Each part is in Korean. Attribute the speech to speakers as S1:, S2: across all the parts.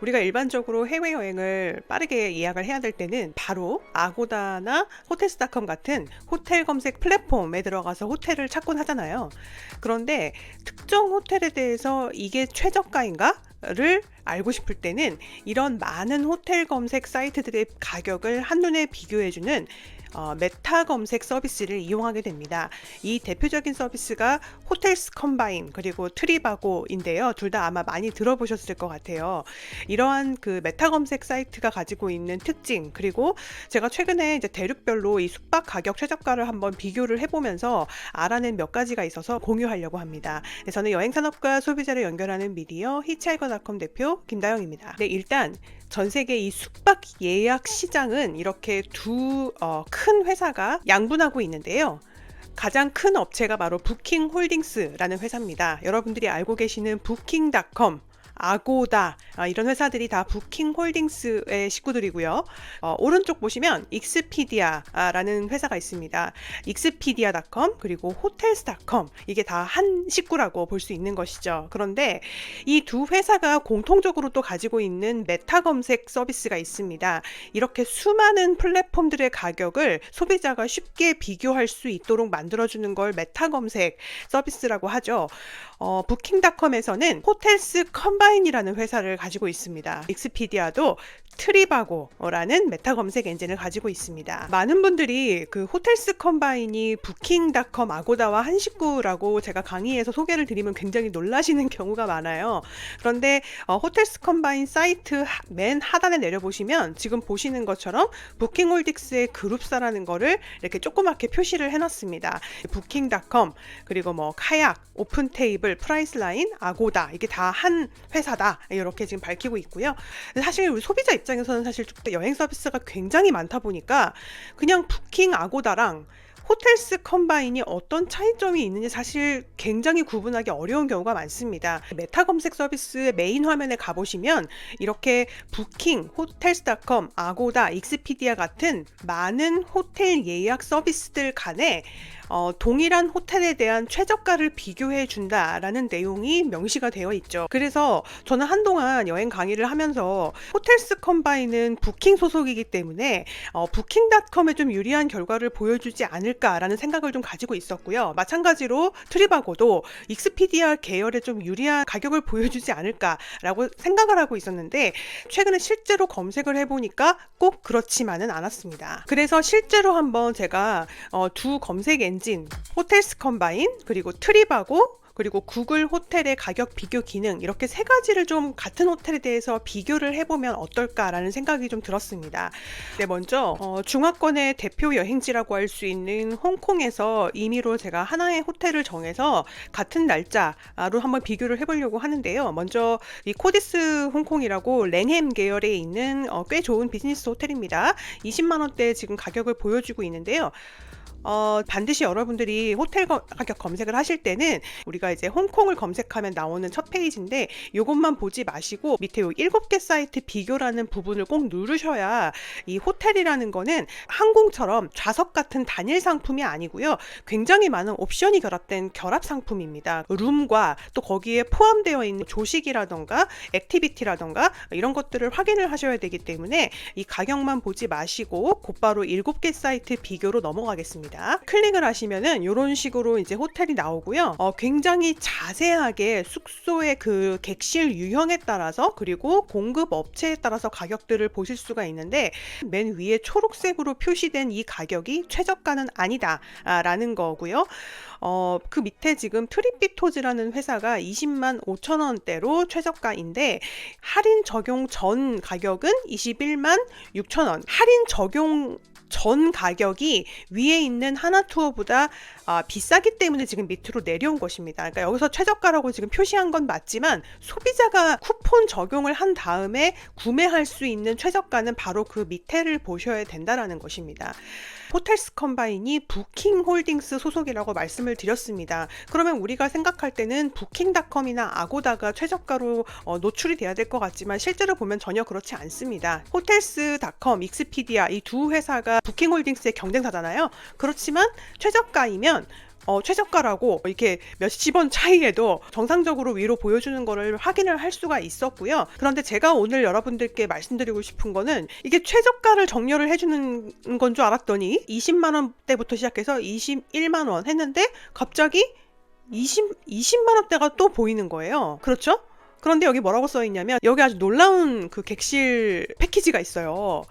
S1: 우리가 일반적으로 해외여행을 빠르게 예약을 해야 될 때는 바로 아고다나 호텔스닷컴 같은 호텔 검색 플랫폼에 들어가서 호텔을 찾곤 하잖아요. 그런데 특정 호텔에 대해서 이게 최저가인가? 를 알고 싶을 때는 이런 많은 호텔 검색 사이트들의 가격을 한눈에 비교해주는 어, 메타 검색 서비스를 이용하게 됩니다. 이 대표적인 서비스가 호텔스 컴바인 그리고 트리바고인데요. 둘 다 아마 많이 들어보셨을 것 같아요. 이러한 그 메타 검색 사이트가 가지고 있는 특징 그리고 제가 최근에 이제 대륙별로 이 숙박 가격 최저가를 한번 비교를 해보면서 알아낸 몇 가지가 있어서 공유하려고 합니다. 네, 저는 여행 산업과 소비자를 연결하는 미디어 히치하이커닷컴 대표 김다영입니다. 네, 일단 전 세계 이 숙박 예약 시장은 이렇게 두 어, 큰 회사가 양분하고 있는데요. 가장 큰 업체가 바로 부킹 홀딩스라는 회사입니다. 여러분들이 알고 계시는 부킹닷컴 아고다 아, 이런 회사들이 다 부킹 홀딩스의 식구들이고요. 어, 오른쪽 보시면 익스피디아라는 회사가 있습니다. 익스피디아닷컴 그리고 호텔스닷컴 이게 다 한 식구라고 볼 수 있는 것이죠. 그런데 이 두 회사가 공통적으로 또 가지고 있는 메타 검색 서비스가 있습니다. 이렇게 수많은 플랫폼들의 가격을 소비자가 쉽게 비교할 수 있도록 만들어주는 걸 메타 검색 서비스라고 하죠. 어, 부킹닷컴에서는 호텔스 컴바 인이라는 회사를 가지고 있습니다. 익스피디아도 트리바고라는 메타 검색 엔진을 가지고 있습니다. 많은 분들이 그 호텔스 컴바인이 부킹닷컴 아고다와 한 식구라고 제가 강의에서 소개를 드리면 굉장히 놀라시는 경우가 많아요. 그런데 어, 호텔스 컴바인 사이트 하- 맨 하단에 내려보시면 지금 보시는 것처럼 부킹홀딩스의 그룹사라는 거를 이렇게 조그맣게 표시를 해놨습니다. 부킹닷컴 그리고 뭐 카약, 오픈테이블, 프라이스라인, 아고다 이게 다 한 회사 다 이렇게 지금 밝히고 있고요. 사실 우리 소비자 입장에서는 사실 좀 여행 서비스가 굉장히 많다 보니까 그냥 부킹 아고다랑 호텔스 컴바인이 어떤 차이점이 있는지 사실 굉장히 구분하기 어려운 경우가 많습니다. 메타 검색 서비스의 메인 화면에 가보시면 이렇게 부킹, 호텔스닷컴, 아고다, 익스피디아 같은 많은 호텔 예약 서비스들 간에 어, 동일한 호텔에 대한 최저가를 비교해 준다라는 내용이 명시가 되어 있죠. 그래서 저는 한동안 여행 강의를 하면서 호텔스 컴바인은 부킹 소속이기 때문에 어, 부킹닷컴에 좀 유리한 결과를 보여주지 않을까라는 생각을 좀 가지고 있었고요. 마찬가지로 트리바고도 익스피디아 계열에 좀 유리한 가격을 보여주지 않을까라고 생각을 하고 있었는데 최근에 실제로 검색을 해보니까 꼭 그렇지만은 않았습니다. 그래서 실제로 한번 제가 어, 두 검색 엔진 호텔스 컴바인 그리고 트리바고 그리고 구글 호텔의 가격 비교 기능 이렇게 세 가지를 좀 같은 호텔에 대해서 비교를 해보면 어떨까라는 생각이 좀 들었습니다. 네, 먼저 어, 중화권의 대표 여행지라고 할 수 있는 홍콩에서 임의로 제가 하나의 호텔을 정해서 같은 날짜로 한번 비교를 해보려고 하는데요. 먼저 이 코디스 홍콩이라고 랭햄 계열에 있는 어, 꽤 좋은 비즈니스 호텔입니다. 20만 원대 지금 가격을 보여주고 있는데요. 어, 반드시 여러분들이 호텔 거- 가격 검색을 하실 때는 우리가 이제 홍콩을 검색하면 나오는 첫 페이지인데 이것만 보지 마시고 밑에 요 7개 사이트 비교라는 부분을 꼭 누르셔야 이 호텔이라는 거는 항공처럼 좌석 같은 단일 상품이 아니고요. 굉장히 많은 옵션이 결합된 결합 상품입니다. 룸과 또 거기에 포함되어 있는 조식이라던가 액티비티라던가 이런 것들을 확인을 하셔야 되기 때문에 이 가격만 보지 마시고 곧바로 7개 사이트 비교로 넘어가겠습니다. 클릭을 하시면은 이런 식으로 이제 호텔이 나오고요. 어, 굉장히 자세하게 숙소의 그 객실 유형에 따라서 그리고 공급 업체에 따라서 가격들을 보실 수가 있는데 맨 위에 초록색으로 표시된 이 가격이 최저가는 아니다라는 거고요. 어, 그 밑에 지금 트립비토즈라는 회사가 20만 5천 원대로 최저가인데 할인 적용 전 가격은 21만 6천 원. 할인 적용 전 가격이 위에 있는 하나 투어보다 아, 비싸기 때문에 지금 밑으로 내려온 것입니다. 그러니까 여기서 최저가라고 지금 표시한 건 맞지만 소비자가 쿠폰 적용을 한 다음에 구매할 수 있는 최저가는 바로 그 밑에를 보셔야 된다라는 것입니다. 호텔스 컴바인이 부킹 홀딩스 소속이라고 말씀을 드렸습니다. 그러면 우리가 생각할 때는 부킹닷컴이나 아고다가 최저가로 어, 노출이 돼야 될 것 같지만 실제로 보면 전혀 그렇지 않습니다. 호텔스닷컴, 익스피디아 이 두 회사가 부킹 홀딩스의 경쟁사잖아요. 그렇지만 최저가이면 어, 최저가라고 이렇게 몇십 원 차이에도 정상적으로 위로 보여주는 거를 확인을 할 수가 있었고요. 그런데 제가 오늘 여러분들께 말씀드리고 싶은 거는 이게 최저가를 정렬을 해주는 건 줄 알았더니 20만 원대부터 시작해서 21만 원 했는데 갑자기 20, 20만 원대가 또 보이는 거예요. 그렇죠? 그런데 여기 뭐라고 써 있냐면 여기 아주 놀라운 그 객실 패키지가 있어요.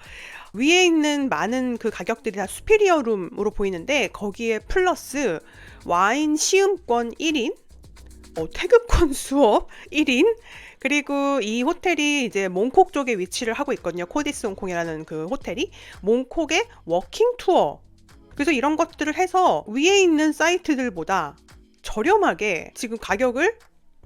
S1: 위에 있는 많은 그 가격들이 다 수피리어 룸으로 보이는데 거기에 플러스 와인 시음권 1인, 어, 태극권 수업 1인, 그리고 이 호텔이 이제 몽콕 쪽에 위치를 하고 있거든요. 코디스 홍콩이라는 그 호텔이 몽콕의 워킹 투어. 그래서 이런 것들을 해서 위에 있는 사이트들보다 저렴하게 지금 가격을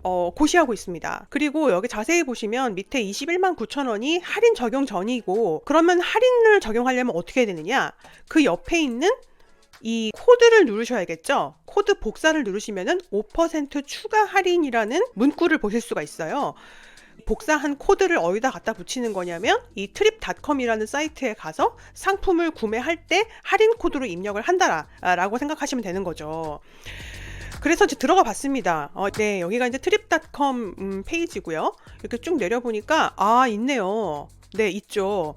S1: 어, 고시하고 있습니다. 그리고 여기 자세히 보시면 밑에 21만 9천 원이 할인 적용 전이고 그러면 할인을 적용하려면 어떻게 해야 되느냐? 그 옆에 있는 이 코드를 누르셔야겠죠. 코드 복사를 누르시면은 5% 추가 할인이라는 문구를 보실 수가 있어요. 복사한 코드를 어디다 갖다 붙이는 거냐면 이 트립닷컴이라는 사이트에 가서 상품을 구매할 때 할인 코드로 입력을 한다라고 생각하시면 되는 거죠. 그래서 이제 들어가 봤습니다. 어, 네, 여기가 이제 트립닷컴 음, 페이지고요. 이렇게 쭉 내려보니까 아 있네요. 네, 있죠.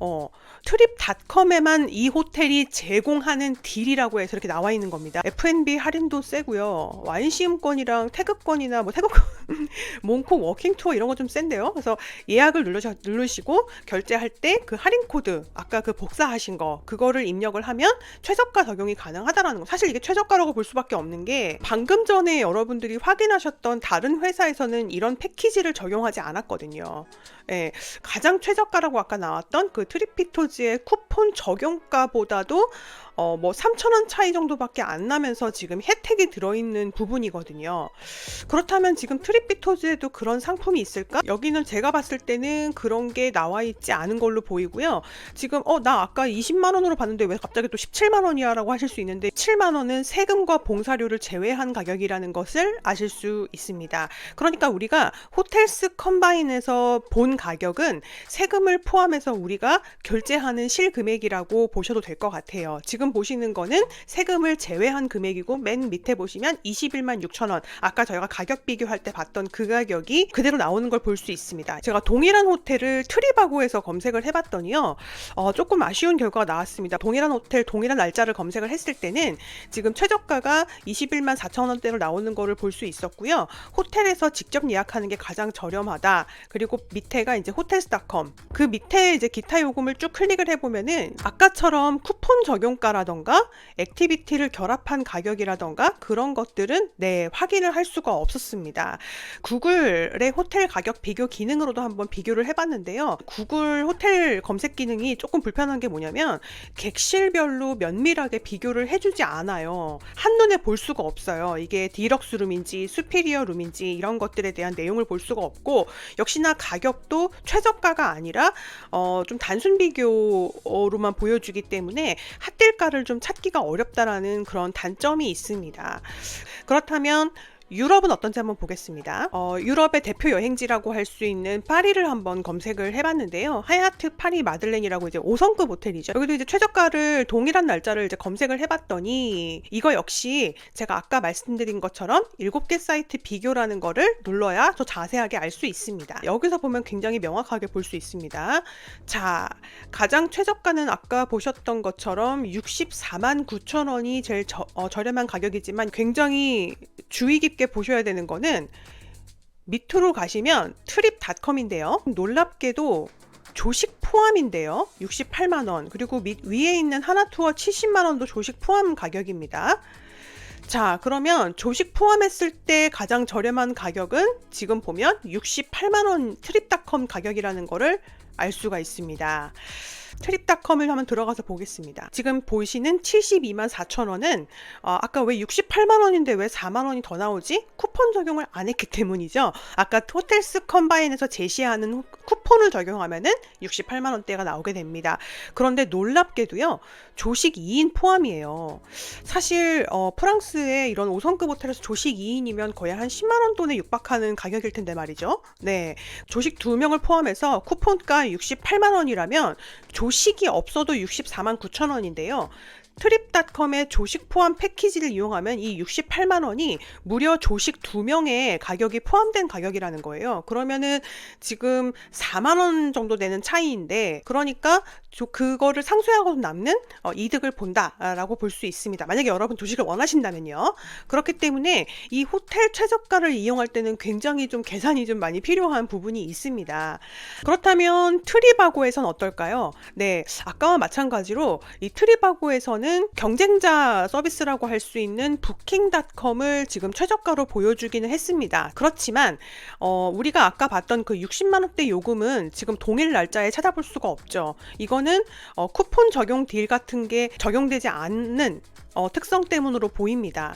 S1: 어, 트립닷컴에만 이 호텔이 제공하는 딜이라고 해서 이렇게 나와 있는 겁니다. F&B 할인도 세고요. 와인 시음권이랑 태극권이나 뭐 태극권, 몽콕 워킹 투어 이런 거 좀 센데요. 그래서 예약을 누르셔, 누르시고 결제할 때 그 할인 코드 아까 그 복사하신 거 그거를 입력을 하면 최저가 적용이 가능하다라는 거. 사실 이게 최저가라고 볼 수밖에 없는 게 방금 전에 여러분들이 확인하셨던 다른 회사에서는 이런 패키지를 적용하지 않았거든요. 예, 가장 최저가라고 아까 나왔던 그 트리피토즈 의 쿠폰 적용가보다도 어, 뭐 3,000원 차이 정도밖에 안 나면서 지금 혜택이 들어있는 부분이거든요. 그렇다면 지금 트리피토즈에도 그런 상품이 있을까? 여기는 제가 봤을 때는 그런 게 나와 있지 않은 걸로 보이고요. 지금 어, 나 아까 20만 원으로 봤는데 왜 갑자기 또 17만 원이야 라고 하실 수 있는데 7만 원은 세금과 봉사료를 제외한 가격이라는 것을 아실 수 있습니다. 그러니까 우리가 호텔스 컴바인에서 본 가격은 세금을 포함해서 우리가 결제하는 실금액이라고 보셔도 될 것 같아요. 지금 보시는 거는 세금을 제외한 금액이고 맨 밑에 보시면 21만 6천 원. 아까 저희가 가격 비교할 때 봤던 그 가격이 그대로 나오는 걸 볼 수 있습니다. 제가 동일한 호텔을 트리바고에서 검색을 해봤더니요. 어, 조금 아쉬운 결과가 나왔습니다. 동일한 호텔, 동일한 날짜를 검색을 했을 때는 지금 최저가가 21만 4천 원대로 나오는 거를 볼 수 있었고요. 호텔에서 직접 예약하는 게 가장 저렴하다. 그리고 밑에가 이제 호텔스닷컴. 그 밑에 이제 기타 요금을 쭉 클릭을 해보면은 아까처럼 쿠폰 적용가 라던가 액티비티를 결합한 가격이라던가 그런 것들은 네 확인을 할 수가 없었습니다. 구글의 호텔 가격 비교 기능으로도 한번 비교를 해봤는데요. 구글 호텔 검색 기능이 조금 불편한 게 뭐냐면 객실별로 면밀하게 비교를 해주지 않아요. 한눈에 볼 수가 없어요. 이게 디럭스 룸인지 수피리어 룸인지 이런 것들에 대한 내용을 볼 수가 없고 역시나 가격도 최저가가 아니라 어, 좀 단순 비교로만 보여주기 때문에 핫딜 가를 좀 찾기가 어렵다라는 그런 단점이 있습니다. 그렇다면 유럽은 어떤지 한번 보겠습니다. 어, 유럽의 대표 여행지라고 할 수 있는 파리를 한번 검색을 해봤는데요. 하얏트 파리 마들렌이라고 이제 5성급 호텔이죠. 여기도 이제 최저가를 동일한 날짜를 이제 검색을 해봤더니 이거 역시 제가 아까 말씀드린 것처럼 7개 사이트 비교라는 거를 눌러야 더 자세하게 알 수 있습니다. 여기서 보면 굉장히 명확하게 볼 수 있습니다. 자, 가장 최저가는 아까 보셨던 것처럼 64만 9천 원이 제일 저, 어, 저렴한 가격이지만 굉장히 주의 깊게 보셔야 되는 거는 밑으로 가시면 트립닷컴인데요. 놀랍게도 조식 포함인데요. 68만 원. 그리고 밑 위에 있는 하나투어 70만 원도 조식 포함 가격입니다. 자, 그러면 조식 포함했을 때 가장 저렴한 가격은 지금 보면 68만 원 트립닷컴 가격이라는 거를 알 수가 있습니다. 트립닷컴을 한번 들어가서 보겠습니다. 지금 보시는 72만 4천 원은 어, 아까 왜 68만 원인데 왜 4만 원이 더 나오지? 쿠폰 적용을 안 했기 때문이죠. 아까 호텔스 컴바인에서 제시하는 쿠폰 을 적용하면은 68만 원대가 나오게 됩니다. 그런데 놀랍게도요. 조식 2인 포함이에요. 사실 어, 프랑스의 이런 5성급 호텔에서 조식 2인이면 거의 한 10만 원 돈에 육박하는 가격일 텐데 말이죠. 네. 조식 2명을 포함해서 쿠폰가 68만 원이라면 조식이 없어도 64만 9천 원인데요. 트립닷컴의 조식 포함 패키지를 이용하면 이 68만 원이 무려 조식 두명의 가격이 포함된 가격이라는 거예요. 그러면은 지금 4만 원 정도 되는 차이인데 그러니까 조- 그거를 상쇄하고 남는 어, 이득을 본다라고 볼 수 있습니다. 만약에 여러분 조식을 원하신다면요. 그렇기 때문에 이 호텔 최저가를 이용할 때는 굉장히 좀 계산이 좀 많이 필요한 부분이 있습니다. 그렇다면 트리바고에선 어떨까요? 네, 아까와 마찬가지로 이 트리바고에서는 경쟁자 서비스라고 할 수 있는 부킹닷컴을 지금 최저가로 보여주기는 했습니다. 그렇지만 어, 우리가 아까 봤던 그 60만 원대 요금은 지금 동일 날짜에 찾아볼 수가 없죠. 이거는 어, 쿠폰 적용 딜 같은 게 적용되지 않는 어, 특성 때문으로 보입니다.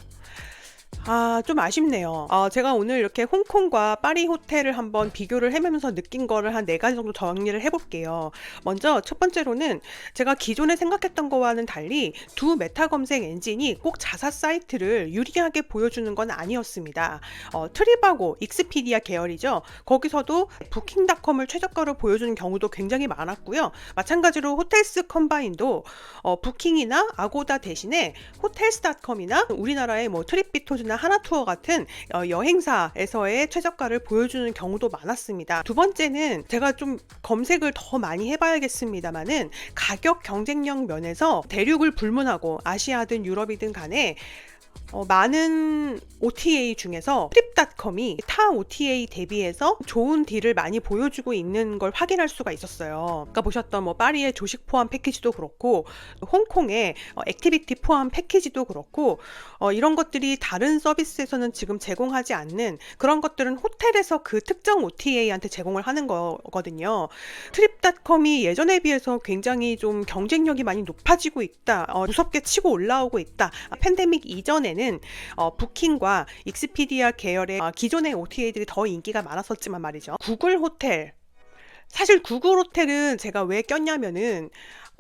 S1: 아, 좀 아쉽네요. 어, 제가 오늘 이렇게 홍콩과 파리 호텔을 한번 비교를 해보면서 느낀 거를 한 네 가지 정도 정리를 해볼게요. 먼저 첫 번째로는 제가 기존에 생각했던 거와는 달리 두 메타 검색 엔진이 꼭 자사 사이트를 유리하게 보여주는 건 아니었습니다. 어, 트리바고, 익스피디아 계열이죠. 거기서도 부킹닷컴을 최저가로 보여주는 경우도 굉장히 많았고요. 마찬가지로 호텔스 컴바인도 어, 부킹이나 아고다 대신에 호텔스닷컴이나 우리나라의 뭐 트립비토즈 나 하나투어 같은 어, 여행사에서의 최저가를 보여주는 경우도 많았습니다. 두 번째는 제가 좀 검색을 더 많이 해봐야겠습니다만은 가격 경쟁력 면에서 대륙을 불문하고 아시아든 유럽이든 간에 어, 많은 OTA 중에서 트립닷컴이 타 OTA 대비해서 좋은 딜을 많이 보여주고 있는 걸 확인할 수가 있었어요. 아까 보셨던 뭐 파리의 조식 포함 패키지도 그렇고 홍콩의 어, 액티비티 포함 패키지도 그렇고 어, 이런 것들이 다른 서비스에서는 지금 제공하지 않는 그런 것들은 호텔에서 그 특정 OTA한테 제공을 하는 거거든요. 트립닷컴이 예전에 비해서 굉장히 좀 경쟁력이 많이 높아지고 있다. 어, 무섭게 치고 올라오고 있다. 아, 팬데믹 이전 에는 어, 부킹과 익스피디아 계열의 어, 기존의 OTA들이 더 인기가 많았었지만 말이죠. 구글 호텔. 사실 구글 호텔은 제가 왜 꼈냐면은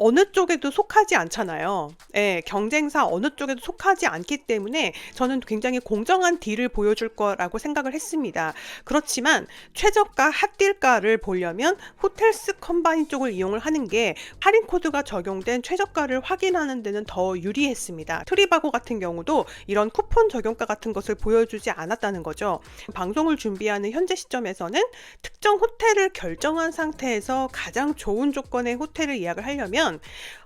S1: 어느 쪽에도 속하지 않잖아요. 예, 경쟁사 어느 쪽에도 속하지 않기 때문에 저는 굉장히 공정한 딜을 보여줄 거라고 생각을 했습니다. 그렇지만 최저가 핫딜가를 보려면 호텔스 컴바인 쪽을 이용을 하는 게 할인 코드가 적용된 최저가를 확인하는 데는 더 유리했습니다. 트리바고 같은 경우도 이런 쿠폰 적용가 같은 것을 보여주지 않았다는 거죠. 방송을 준비하는 현재 시점에서는 특정 호텔을 결정한 상태에서 가장 좋은 조건의 호텔을 예약을 하려면 young.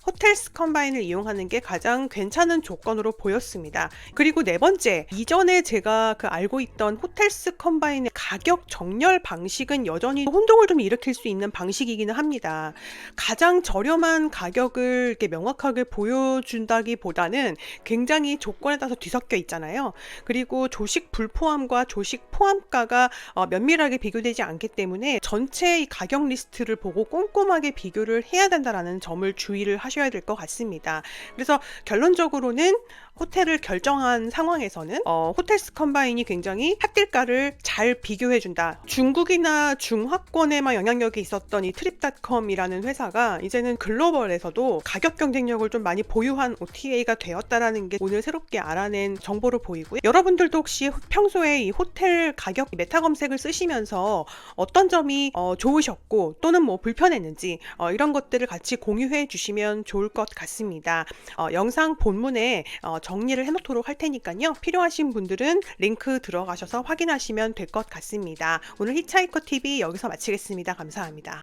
S1: 호텔스 컴바인을 이용하는 게 가장 괜찮은 조건으로 보였습니다. 그리고 네 번째, 이전에 제가 그 알고 있던 호텔스 컴바인의 가격 정렬 방식은 여전히 혼동을 좀 일으킬 수 있는 방식이기는 합니다. 가장 저렴한 가격을 이렇게 명확하게 보여준다기보다는 굉장히 조건에 따라서 뒤섞여 있잖아요. 그리고 조식 불포함과 조식 포함가가 어, 면밀하게 비교되지 않기 때문에 전체 이 가격 리스트를 보고 꼼꼼하게 비교를 해야 된다라는 점을 주의를 하셔 야 될 것 같습니다. 그래서 결론적으로는 호텔을 결정한 상황에서는 어, 호텔스 컴바인이 굉장히 핫딜가를 잘 비교해준다. 중국이나 중화권에만 영향력이 있었던 이 트립닷컴이라는 회사가 이제는 글로벌에서도 가격 경쟁력을 좀 많이 보유한 OTA가 되었다라는 게 오늘 새롭게 알아낸 정보로 보이고요. 여러분들도 혹시 평소에 이 호텔 가격 메타 검색을 쓰시면서 어떤 점이 어, 좋으셨고 또는 뭐 불편했는지 어, 이런 것들을 같이 공유해 주시면 좋을 것 같습니다. 어, 영상 본문에 어, 정리를 해놓도록 할 테니까요. 필요하신 분들은 링크 들어가셔서 확인하시면 될 것 같습니다. 오늘 히차이커 TV 여기서 마치겠습니다. 감사합니다.